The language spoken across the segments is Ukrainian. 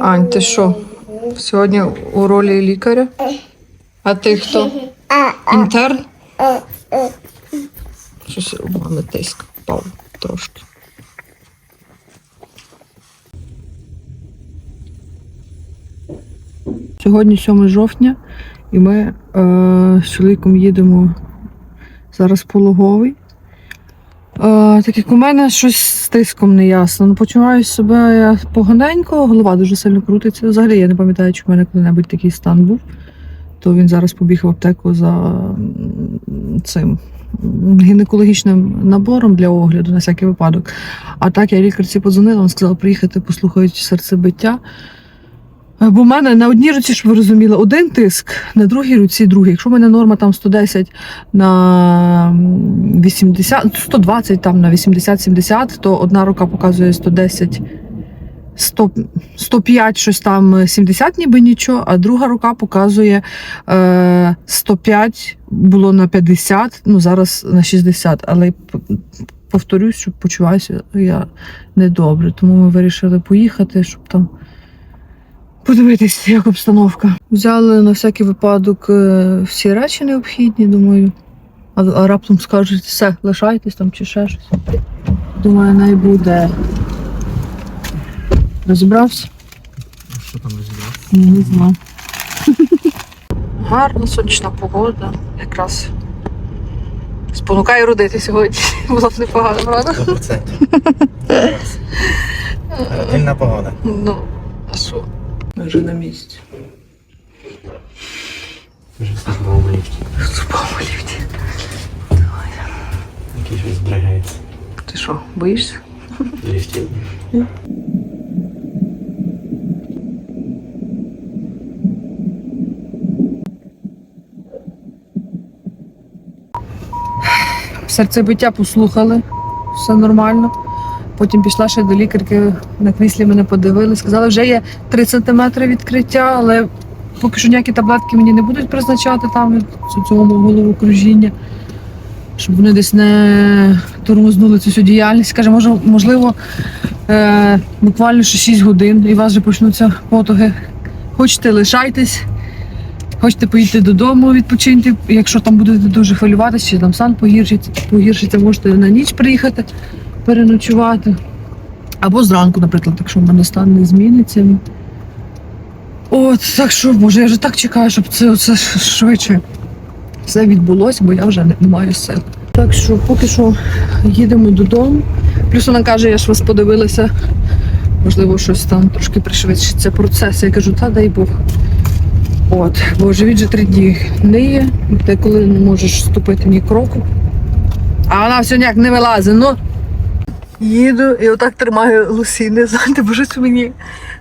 Ань, ти що? Сьогодні у ролі лікаря? А ти хто? Інтерн? Щось у мене тиск впав трошки. Сьогодні 7 жовтня, і ми е, з чоловіком їдемо зараз пологовий. Е, так як у мене щось з тиском не ясно. Ну, почуваю себе поганенько, голова дуже сильно крутиться. Взагалі я не пам'ятаю, чи в мене коли-небудь такий стан був. То він зараз побіг в аптеку за цим гінекологічним набором для огляду на всякий випадок. А так я лікарці подзвонила, вона сказала приїхати, послухають серцебиття. Е, Бо в мене на одній руці, щоб ви розуміли, один тиск, на другій руці другий. Якщо в мене норма там 110 на 80, 120 там на 80-70, то одна рука показує 110, 100, 105, щось там 70 ніби нічого, а друга рука показує е, 105, було на 50, ну зараз на 60. Але повторюсь, що почуваюся я недобре. Тому ми вирішили поїхати, щоб там подивитись, як обстановка. Взяли на всякий випадок е, всі речі необхідні, думаю. А, а раптом скажуть, все, лишайтесь там чи ще щось. Думаю, не буде. Розібрався? Що там розібрав? Ні, не знаю. Гарна сонячна погода. Якраз спонукає родити сьогодні. Було б непогано, правда? 100%. Вільна погода. Ну, а що? Ми вже на місці. Вже в службовому ліфті. Зубами ліфті. Який щось зберігається. Ти що, боїшся? Ліфтів. Серцебиття послухали, все нормально. Потім пішла ще до лікарки, на кріслі мене подивили. Сказали, вже є 3 см відкриття, але поки що ніякі таблетки мені не будуть призначати там від цього головокружіння, щоб вони десь не тормознули цю всю діяльність. Каже, може, можливо, е, буквально ще 6 годин і у вас вже почнуться потуги. Хочете, лишайтесь. Хочете поїдьте додому, відпочиньте. Якщо там будете дуже хвилюватися, чи там стан погіршиться, погіршиться, можете на ніч приїхати переночувати. Або зранку, наприклад, якщо в мене стан не зміниться. От, так що, боже, я вже так чекаю, щоб це оце швидше все відбулося, бо я вже не, маю сил. Так що поки що їдемо додому. Плюс вона каже, я ж вас подивилася, можливо, щось там трошки пришвидшиться процес. Я кажу, та дай Бог. От, бо живіт вже три дні ниє, ти коли не можеш ступити ні кроку. А вона все ніяк не вилазить. Ну. Їду і отак тримаю лусіни. Знаєте, боже, це мені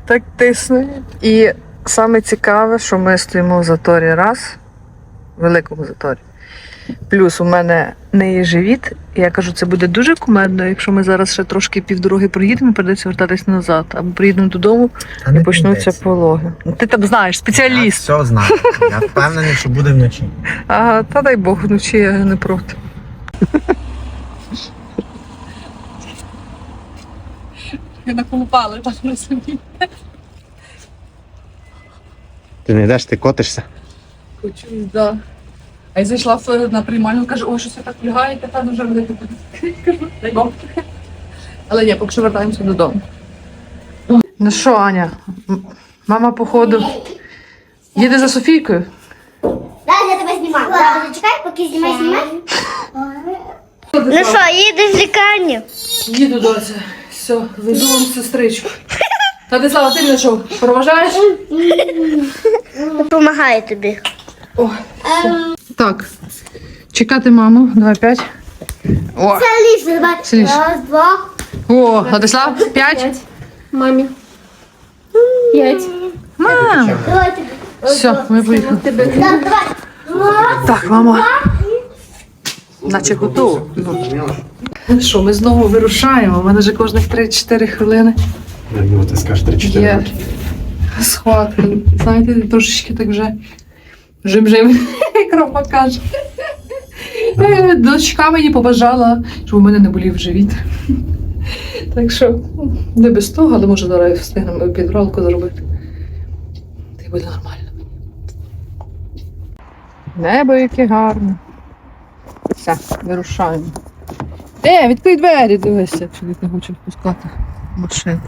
так тисне. І саме цікаве, що ми стоїмо в заторі раз, в великому заторі. Плюс у мене не є живіт. І я кажу, це буде дуже кумедно, якщо ми зараз ще трошки півдороги проїдемо, придеться вертатись назад. Або приїдемо додому Та і не почнуться прийдеться. пологи. Ти там знаєш, Я спеціаліст. все знаю. Я впевнений, що буде вночі. Ага, та дай Бог, вночі я не проти. Я наколупала, так не собі. Ти не йдеш, ти котишся. Хочу, да. А я зайшла в- на приймальну, каже, ой, щось ви так лягаєте, та дуже велике. Кажу, дай Бог. Але ні, поки що вертаємося додому. Ну що, Аня, мама, походу, їде за Софійкою. Дай я тебе знімаю. Зараз зачекай, поки знімай, знімай. Ну що, їдеш в лікарню? Їду доця. Все, веду вам сестричку. Владислава, ти мене що, проважаєш? Допомагаю тобі. О, так. Чекати маму. Давай п'ять. О, Це давай. Це. Раз, два. о, Владислав, п'ять. Мамі. П'ять. Мам. Все, ми поїхали. Так, мама. Наче готово. Ну що, ми знову вирушаємо. У мене вже кожних 3-4 хвилини Я ти скажеш 3-4 є роки. схватка. Знаєте, трошечки так вже жим-жим, як Рома каже. Дочка мені побажала, щоб у мене не болів живіт. Так що ну, не без того, але може зараз встигнемо підбралку зробити. Та й буде нормально. Небо яке гарне. Все, вирушаємо. Е, відкрий двері, дивися, чоловік не хоче впускати машину.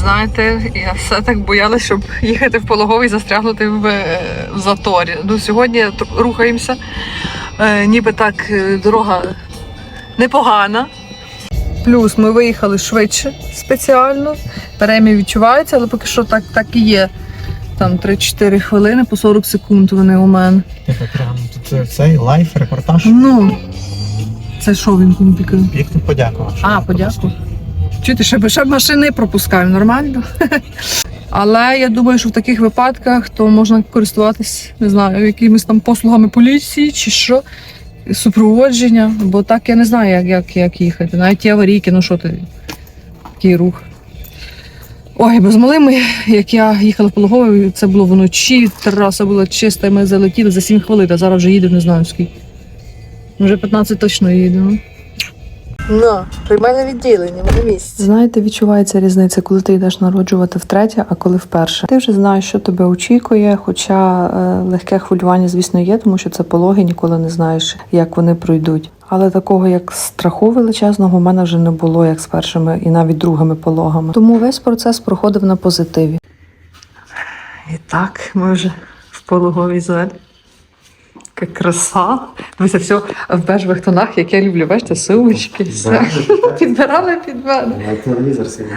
Знаєте, я все так боялася, щоб їхати в пологовий застрягнути в, е, в заторі. Ну, сьогодні рухаємося. Е, ніби так е, дорога непогана. Плюс ми виїхали швидше спеціально. Перемі відчувається, але поки що так, так і є. Там 3-4 хвилини по 40 секунд вони у мене. Тут цей лайф, репортаж. Ну, це що він пікає? Як тут подякував. А, подякую. Чути, ще, б- ще б машини пропускаю, нормально. Але я думаю, що в таких випадках то можна користуватись, не знаю, якимись там послугами поліції чи що, супроводження, бо так я не знаю, як, як, як їхати. Навіть ті аварійки, ну що ти, такий рух. Ой, бо з малими, як я їхала в Пологовий, це було вночі, траса була чиста, і ми залетіли за 7 хвилин, а зараз вже їдемо, не знаю скільки. Вже 15 точно їдемо. Ну, приймальне відділення, на місці. Знаєте, відчувається різниця, коли ти йдеш народжувати втретє, а коли вперше. Ти вже знаєш, що тебе очікує, хоча е, легке хвилювання, звісно, є, тому що це пологи, ніколи не знаєш, як вони пройдуть. Але такого як страху величезного в мене вже не було, як з першими і навіть другими пологами. Тому весь процес проходив на позитиві. І так, ми вже в пологовій залі. Яка краса. Дивися, все в бежевих тонах, як я люблю, бачите, сумочки, все. Підбирали під мене.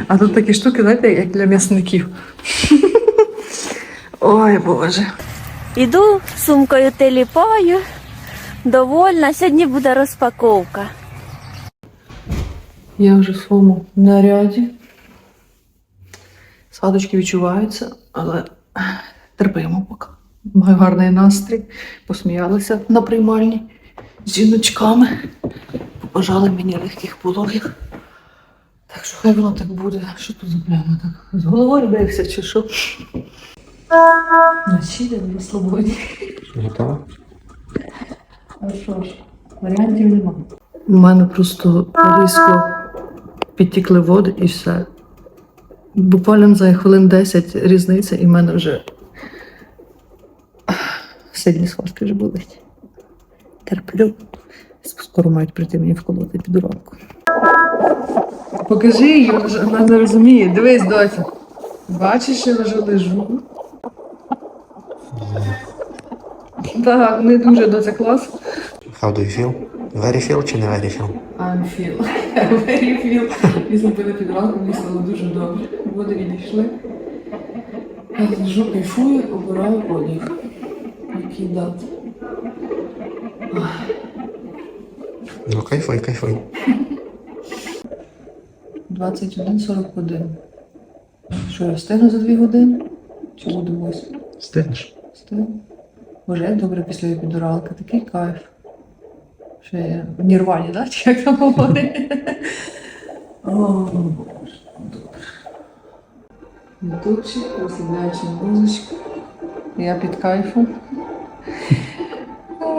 А тут такі штуки, знаєте, як для м'ясників. Ой, Боже. Іду сумкою теліпаю. Довольна. Сьогодні буде розпаковка. Я вже в своєму наряді. Садочки відчуваються, але терпимо поки. Маю гарний настрій. Посміялися на приймальні з жіночками. Побажали мені легких пологів. Так що хай воно так буде. Що тут за пляма так? З головою бився чи що? Ночі на свободі. Готова? Що ж, варіантів нема. У мене просто різко підтікли води і все. Буквально за хвилин 10 різниця, і в мене вже сидні схватки вже болить. Терплю. Скоро мають прийти мені вколоти під руку. Покажи її, вона вона не розуміє. Дивись, доця. Бачиш, я вже лежу. Так, не дуже доця клас. How do you feel? Very feel чи не very feel? I'm feel. Very feel. І зробили під ранку, мені стало дуже добре. Води відійшли. Я лежу, кайфую, обираю одяг. Який дати. Ну кайфуй, кайфуй. 21.41. Що я встигну за 2 години? Чи буду 8? Стигнеш? Встигну. Боже, як добре після епідуралки, такий кайф. Що я в нірвані, да? Чи як там говорить? Ютубчик, розслабляюча музичка. Я під кайфом.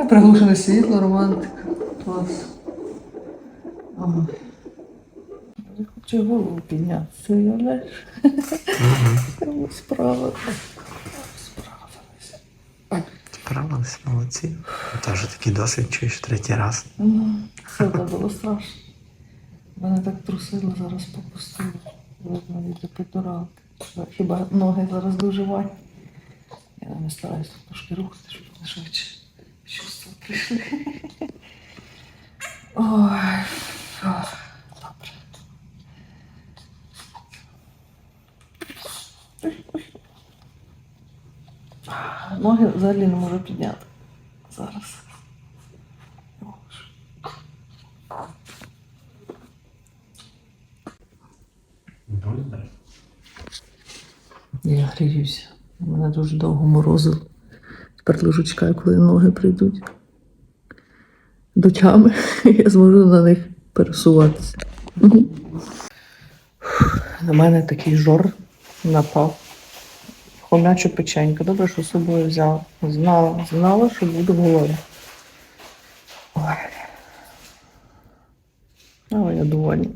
Приглушене світло, романтика. Клас. Я хочу голову підняти, уявляєш? Справа. Справилися. Справились, молодці. Теж такий досвід чуєш третій раз. Це було страшно. Мене так трусило, зараз попустило. Видно від епідуралки. Хіба ноги зараз дуже вані. Я не стараюся трошки рухати, щоб вони швидше чувства прийшли. Ой, Ноги взагалі не можу підняти зараз. Я гріюся. Мене дуже довго морозило. Тепер лежу чекаю, коли ноги прийдуть до тями. Я зможу на них пересуватися. На мене такий жор напав. Хомячу печеньку. Добре, що з собою взяла. Знала, знала, що буде в голові. Ой. Але я доволі.